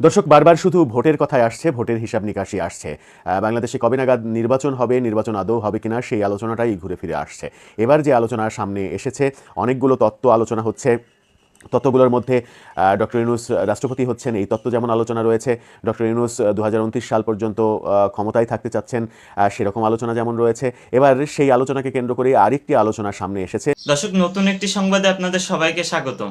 দর্শক, বারবার শুধু ভোটের কথায় আসছে, ভোটের হিসাব নিকাশি আসছে। বাংলাদেশে কবে নাগাদ নির্বাচন হবে, নির্বাচন আদৌ হবে কিনা, সেই আলোচনাটাই ঘুরে ফিরে আসছে। এবার যে আলোচনা সামনে এসেছে, অনেকগুলো তত্ত্ব আলোচনা হচ্ছে। তত্ত্বগুলোর মধ্যে ডক্টর ইউনুস রাষ্ট্রপতি হচ্ছেন, এই তত্ত্ব যেমন আলোচনা রয়েছে, ডক্টর ইউনুস দু হাজার উনত্রিশ সাল পর্যন্ত ক্ষমতায় থাকতে চাচ্ছেন সেরকম আলোচনা যেমন রয়েছে। এবার সেই আলোচনাকে কেন্দ্র করে আরেকটি আলোচনা সামনে এসেছে। দর্শক, নতুন একটি সংবাদে আপনাদের সবাইকে স্বাগতম।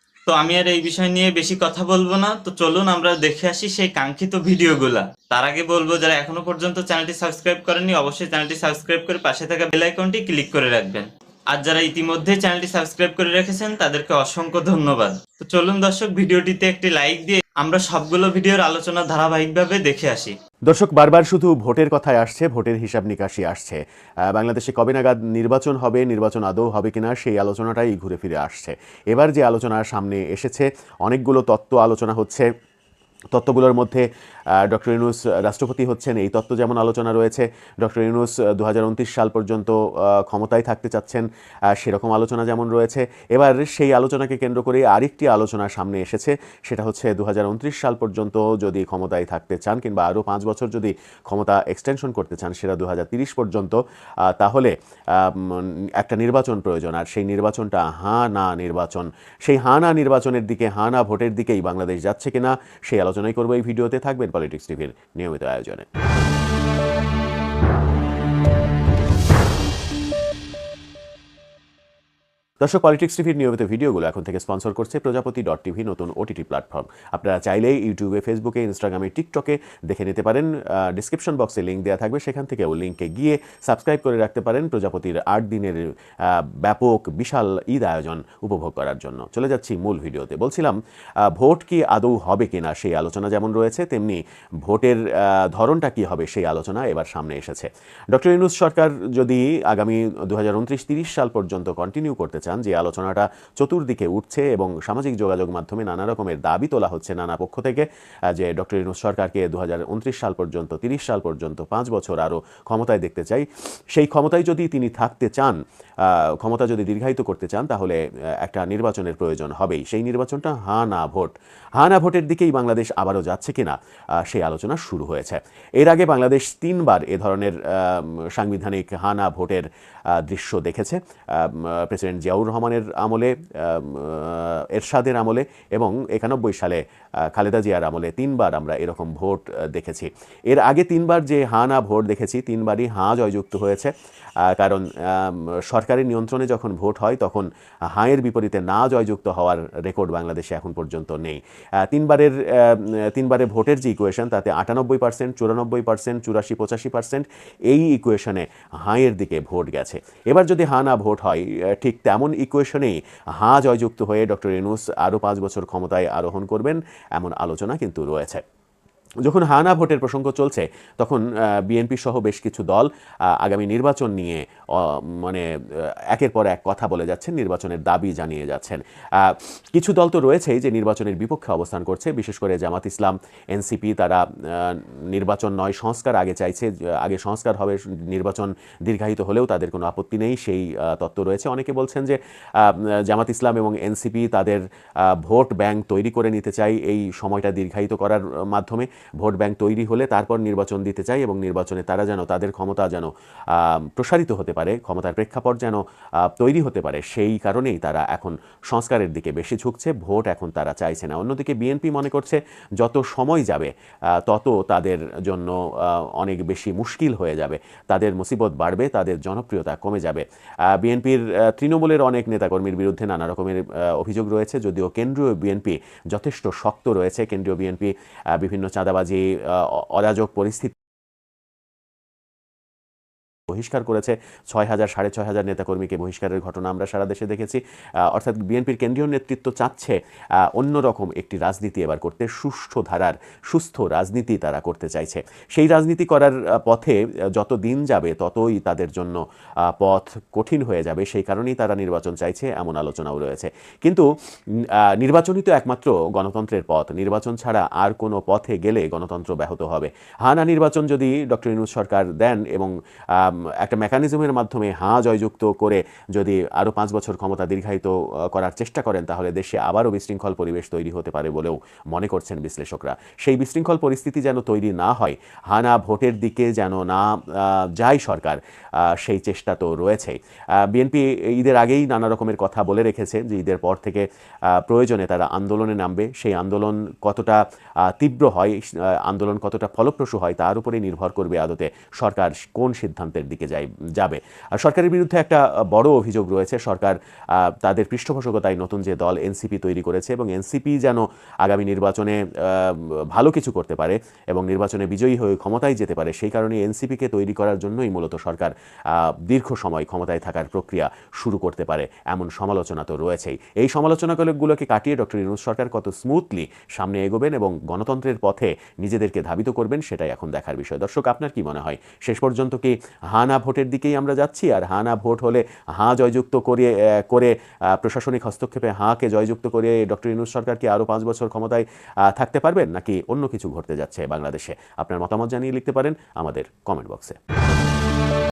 তো আমি আর এই বিষয় নিয়ে বেশি কথা বলব না। তো চলুন আমরা দেখে আসি সেই কাঙ্ক্ষিত ভিডিওগুলা। তার আগে বলব, যারা এখনও পর্যন্ত চ্যানেলটি সাবস্ক্রাইব করেনি অবশ্যই চ্যানেলটি সাবস্ক্রাইব করে পাশে থাকা বেল আইকনটি ক্লিক করে রাখবেন। আর যারা ইতিমধ্যে চ্যানেলটি সাবস্ক্রাইব করে রেখেছেন, তাদেরকে অসংখ্য ধন্যবাদ। তো চলুন দর্শক, ভিডিওটিতে একটি লাইক দিয়ে আমরা সবগুলো ভিডিওর আলোচনা ধারাবাহিকভাবে দেখে আসি। দর্শক, বারবার শুধু ভোটের কথায় আসছে, ভোটের হিসাব নিকাশি আসছে। বাংলাদেশে কবে নাগাদ নির্বাচন হবে, নির্বাচন আদৌ হবে কিনা, সেই আলোচনাটাই ঘুরে ফিরে আসছে। এবার যে আলোচনা সামনে এসেছে, অনেকগুলো তত্ত্ব আলোচনা হচ্ছে। তত্ত্বগুলোর মধ্যে ডক্টর ইউনুস রাষ্ট্রপতি হচ্ছেন। এই তত্ত্ব যেমন আলোচনা রয়েছে, ডক্টর ইউনুস দু সাল পর্যন্ত ক্ষমতায় থাকতে চাচ্ছেন সেরকম আলোচনা যেমন রয়েছে। এবার সেই আলোচনাকে কেন্দ্র করে আরেকটি আলোচনা সামনে এসেছে, সেটা হচ্ছে দু হাজার উনত্রিশ সাল পর্যন্ত যদি ক্ষমতায় থাকতে চান কিংবা আরও পাঁচ বছর যদি ক্ষমতা এক্সটেনশন করতে চান সেটা দু পর্যন্ত তাহলে একটা নির্বাচন প্রয়োজন। আর সেই নির্বাচনটা হাঁ না নির্বাচন। সেই হাঁ না নির্বাচনের দিকে হাঁ না ভোটের দিকেই বাংলাদেশ যাচ্ছে কিনা, সেই আলোচনাই করব এই ভিডিওতে থাকবেন পলিটিক্স টিভির নিয়মিত আয়োজনে। দর্শক পলিটিক্স টিভির নিয়মিত ভিডিওগুলো এখন থেকে স্পন্সর করছে প্রজাপতি ডট টিভি নতুন ওটিটি প্ল্যাটফর্ম আপনারা চাইলেই ইউটিউবে ফেসবুকে ইনস্টাগ্রামে টিকটকে দেখে নিতে পারেন। ডিসক্রিপশন বক্সে লিঙ্ক দেওয়া থাকবে। সেখান থেকে ওই লিঙ্কে গিয়ে সাবস্ক্রাইব করে রাখতে পারেন প্রজাপতির আট দিনের ব্যাপক, বিশাল ঈদ আয়োজন উপভোগ করার জন্য। চলে যাচ্ছি মূল ভিডিওতে। বলছিলাম ভোট কি আদৌ হবে কিনা সেই আলোচনা যেমন রয়েছে, তেমনি ভোটের ধরনটা কি হবে সেই আলোচনা এবার সামনে এসেছে। ডক্টর ইউনুস সরকার যদি আগামী দু হাজার সাল পর্যন্ত কন্টিনিউ করতে চান যে আলোচনাটা চতুর্দিকে উঠছে এবং সামাজিক যোগাযোগ মাধ্যমে নানা রকমের দাবি তোলা হচ্ছে নানা পক্ষ থেকে যে ডক্টর ইউনুস সরকারকে দু হাজার উনত্রিশ সাল পর্যন্ত, তিরিশ সাল পর্যন্ত, পাঁচ বছর আরও ক্ষমতায় দেখতে চাই। সেই ক্ষমতায় যদি তিনি থাকতে চান ক্ষমতা যদি দীর্ঘায়িত করতে চান, তাহলে একটা নির্বাচনের প্রয়োজন হবেই। সেই নির্বাচনটা হা না ভোট। হা না ভোটের দিকেই বাংলাদেশ আবারও যাচ্ছে কিনা সেই আলোচনা শুরু হয়েছে। এর আগে বাংলাদেশ তিনবার এ ধরনের সাংবিধানিক হা না ভোটের দৃশ্য দেখেছে। প্রেসিডেন্ট জিয়াউর রহমানের আমলে এরশাদের আমলে এবং একানব্বই সালে খালেদা জিয়ার আমলে তিনবার আমরা এরকম ভোট দেখেছি। এর আগে তিনবার যে হা না ভোট দেখেছি তিনবারই হাঁ জয়যুক্ত হয়েছে। কারণ সরকারি নিয়ন্ত্রণে যখন ভোট হয় তখন হাঁয়ের বিপরীতে না জয়যুক্ত হওয়ার রেকর্ড বাংলাদেশে এখন পর্যন্ত নেই। তিনবারের আহ, তিনবারের ভোটের যে ইকুয়েশন তাতে আটানব্বই পার্সেন্ট চুরানব্বই পার্সেন্ট চুরাশি পঁচাশি পার্সেন্ট এই ইকুয়েশনে হাঁয়ের দিকে ভোট গেছে। এবার যদি হা না ভোট হয় ঠিক তেমন ইকুয়েশনেই হা জয়যুক্ত হয়ে ডক্টর ইনুস আরও পাঁচ বছর ক্ষমতায় আরোহণ করবেন, এমন আলোচনা কিন্তু রয়েছে। যখন হানা ভোটের প্রসঙ্গ চলছে, তখন বিএনপি সহ বেশ কিছু দল আগামী নির্বাচন নিয়ে মানে একের পর এক কথা বলে যাচ্ছেন, নির্বাচনের দাবি জানিয়ে যাচ্ছেন। কিছু দল তো রয়েছেই যে নির্বাচনের বিপক্ষে অবস্থান করছে, বিশেষ করে জামাত ইসলাম, এনসিপি তারা নির্বাচন নয়, সংস্কার আগে চাইছে, আগে সংস্কার হবে, নির্বাচন দীর্ঘায়িত হলেও তাদের কোনো আপত্তি নেই, সেই তত্ত্ব রয়েছে। অনেকে বলছেন যে জামাত ইসলাম এবং এনসিপি তাদের ভোট ব্যাংক তৈরি করে নিতে চাই, এই সময়টা দীর্ঘায়িত করার মাধ্যমে। ভোট ব্যাংক তৈরি হলে তারপর নির্বাচন দিতে চাই এবং নির্বাচনে তারা যেন, তাদের ক্ষমতা যেন প্রসারিত হতে পারে, ক্ষমতার প্রেক্ষাপট যেন তৈরি হতে পারে, সেই কারণেই তারা এখন সংস্কারের দিকে বেশি ঝুঁকছে, ভোট এখন তারা চাইছে না। অন্যদিকে বিএনপি মনে করছে, যত সময় যাবে তত তাদের জন্য অনেক বেশি মুশকিল হয়ে যাবে, তাদের মুসিবত বাড়বে, তাদের জনপ্রিয়তা কমে যাবে। বিএনপির তৃণমূলের অনেক নেতাকর্মীর বিরুদ্ধে নানা রকমের অভিযোগ রয়েছে, যদিও কেন্দ্রীয় বিএনপি যথেষ্ট শক্ত রয়েছে, কেন্দ্রীয় বিএনপি বিভিন্ন চাঁদাবাজি অরাজক পরিস্থিতি বহিষ্কার করেছে। ছয় হাজার, সাড়ে ছয় হাজার নেতাকর্মীকে বহিষ্কারের ঘটনা আমরা সারা দেশে দেখেছি। অর্থাৎ বিএনপির কেন্দ্রীয় নেতৃত্ব চাচ্ছে অন্যরকম একটি রাজনীতি এবার করতে। সুষ্ঠু ধারার, সুস্থ রাজনীতি তারা করতে চাইছে। সেই রাজনীতি করার পথে যত দিন যাবে ততই তাদের জন্য পথ কঠিন হয়ে যাবে। সেই কারণেই তারা নির্বাচন চাইছে এমন আলোচনাও রয়েছে। কিন্তু নির্বাচনই তো একমাত্র গণতন্ত্রের পথ। নির্বাচন ছাড়া আর কোনো পথে গেলে গণতন্ত্র ব্যাহত হবে। হানা নির্বাচন যদি ডক্টর ইনুস সরকার দেন এবং একটা মেকানিজমের মাধ্যমে হাঁ জয়যুক্ত করে যদি আরও পাঁচ বছর ক্ষমতা দীর্ঘায়িত করার চেষ্টা করেন, তাহলে দেশে আবারও বিশৃঙ্খল পরিবেশ তৈরি হতে পারে বলেও মনে করছেন বিশ্লেষকরা। সেই বিশৃঙ্খল পরিস্থিতি যেন তৈরি না হয় হানা ভোটের দিকে যেন না যায় সরকার সেই চেষ্টা তো রয়েছেই বিএনপি ঈদের আগেই নানা রকমের কথা বলে রেখেছে যে ঈদের পর থেকে প্রয়োজনে তারা আন্দোলনে নামবে। সেই আন্দোলন কতটা তীব্র হয় আন্দোলন কতটা ফলপ্রসূ হয়, তার উপরে নির্ভর করবে আদতে সরকার কোন সিদ্ধান্তের দিকে যাই, যাবে। আর সরকারের বিরুদ্ধে একটা বড় অভিযোগ রয়েছে। সরকার তাদের পৃষ্ঠপোষকতায় নতুন যে দল এনসিপি তৈরি করেছে এবং এনসিপি যেন আগামী নির্বাচনে ভালো কিছু করতে পারে এবং নির্বাচনে বিজয়ী হয়ে ক্ষমতায় যেতে পারে, সেই কারণে এনসিপিকে তৈরি করার জন্যই মূলত সরকার দীর্ঘ সময় ক্ষমতায় থাকার প্রক্রিয়া শুরু করতে পারে, এমন সমালোচনা তো রয়েছেই। এই সমালোচনাগুলোকে কাটিয়ে ডক্টর ইউনুস সরকার কত স্মুথলি সামনে এগোবেন এবং গণতন্ত্রের পথে নিজেদেরকে ধাবিত করবেন, সেটাই এখন দেখার বিষয়। দর্শক, আপনার কি মনে হয়? শেষ পর্যন্ত কি হা না ভোটের দিকেই আমরা যাচ্ছি, আর হা না ভোট হলে হাঁ জয়যুক্ত করে করে প্রশাসনিক হস্তক্ষেপে হাঁকে জয়যুক্ত করে ডক্টর ইনুস সরকার কি আরও পাঁচ বছর ক্ষমতায় থাকতে পারবেন, নাকি অন্য কিছু ঘটতে যাচ্ছে বাংলাদেশে? আপনার মতামত জানিয়ে লিখতে পারেন আমাদের কমেন্ট বক্সে